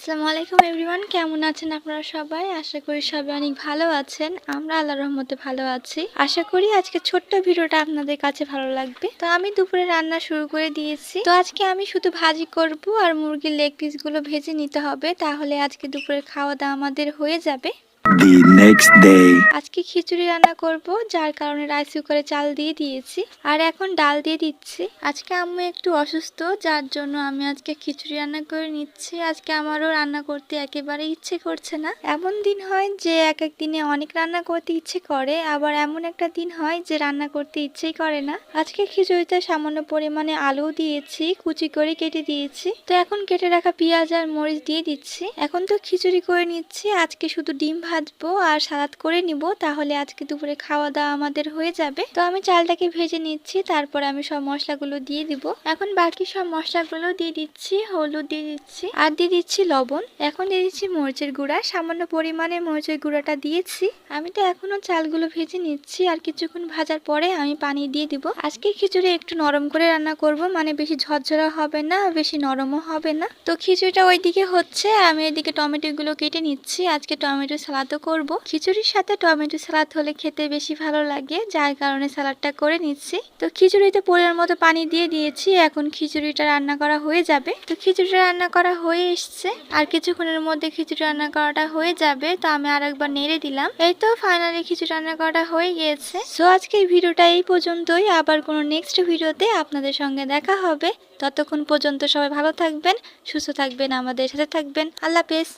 আসসালামু আলাইকুম এভরিওয়ান, কেমন আছেন আপনারা সবাই? আশা করি সবাই অনেক ভালো আছেন। আমরা আল্লাহ রহমতে ভালো আছি। আশা করি আজকে ছোট্ট ভিডিওটা আপনাদের কাছে ভালো লাগবে। তো আমি দুপুরে রান্না শুরু করে দিয়েছি। তো আজকে আমি শুধু ভাজি করব আর মুরগির লেগ পিসগুলো ভেজে নিতে হবে। তাহলে আজকে দুপুরের খাওয়া দাওয়া আমাদের হয়ে যাবে। আজকে খিচুড়ি রান্না করব, যার কারণে রাইস কুকারে চাল দিয়ে দিয়েছি। আর এখন ডাল দিয়ে দিচ্ছি। আজকে আম্মু একটু অসুস্থ, যার জন্য আমি আজকে খিচুড়ি রান্না করে নিচ্ছি। আজকে আমারও রান্না করতে একেবারে ইচ্ছে করছে না। এমন দিন হয় যে এক এক দিনে অনেক রান্না করতে ইচ্ছে করে, আবার এমন একটা দিন হয় যে রান্না করতে ইচ্ছেই করে না। আজকে খিচুড়িতে সামান্য পরিমাণে আলু দিয়েছি, কুচি করে কেটে দিয়েছি। তো এখন কেটে রাখা পেঁয়াজ আর মরিচ দিয়ে দিচ্ছি। এখন তো খিচুড়ি করে নিচ্ছি, আজকে শুধু ডিম ভাজবো আর সালাদ করে নিব, তাহলে আজকে দুপুরে খাওয়া দাওয়া আমাদের হয়ে যাবে। তো আমি চালটাকে ভেজে নিচ্ছি, তারপর আমি সব মশলাগুলো দিয়ে দিব। এখন বাকি সব মশলাগুলো দিয়ে দিচ্ছি, হলুদ দিয়ে দিচ্ছি, আর দিয়ে দিচ্ছি লবণ। এখন দিয়ে দিচ্ছি মরিচের গুঁড়া, সামান্য পরিমাণে মরিচের গুঁড়াটা দিয়েছি। আমি তো এখনও চালগুলো ভেজে নিচ্ছি, আর কিছুক্ষণ ভাজার পরে আমি পানি দিয়ে দিব। আজকে খিচুড়ি একটু নরম করে রান্না করব মানে বেশি ঝরঝরা হবে না, বেশি নরমও হবে না। তো খিচুড়িটা ওইদিকে হচ্ছে, আমি এদিকে টমেটো গুলো কেটে নিচ্ছি। আজকে টমেটো সালাদও করব। খিচুড়ির সাথে টমেটো সালাদ হলে খেতে বেশি ভালো লাগে, যার কারণে সালাদটা করে নিচ্ছি। তো খিচুড়িতে পরিমাণ মতো পানি দিয়ে দিয়েছি, এখন খিচুড়িটা রান্না করা হয়ে যাবে। তো খিচুড়িটা রান্না করা হয়ে এসছে। আর কিছুক্ষণের মধ্যে খিচুড়ি রান্না করাটা হয়ে যাবে, তো আমি আর একবার নেড়ে দিলাম। এই তো ফাইনালি খিচুড়ি রান্না করাটা হয়ে গিয়েছে। সো আজকের ভিডিওটা এই পর্যন্তই। আবার কোনো নেক্সট ভিডিওতে আপনাদের সঙ্গে দেখা হবে। ততক্ষণ পর্যন্ত সবাই ভালো থাকবেন, সুস্থ থাকবেন, আমাদের সাথে থাকবেন। আল্লাহ হাফেজ।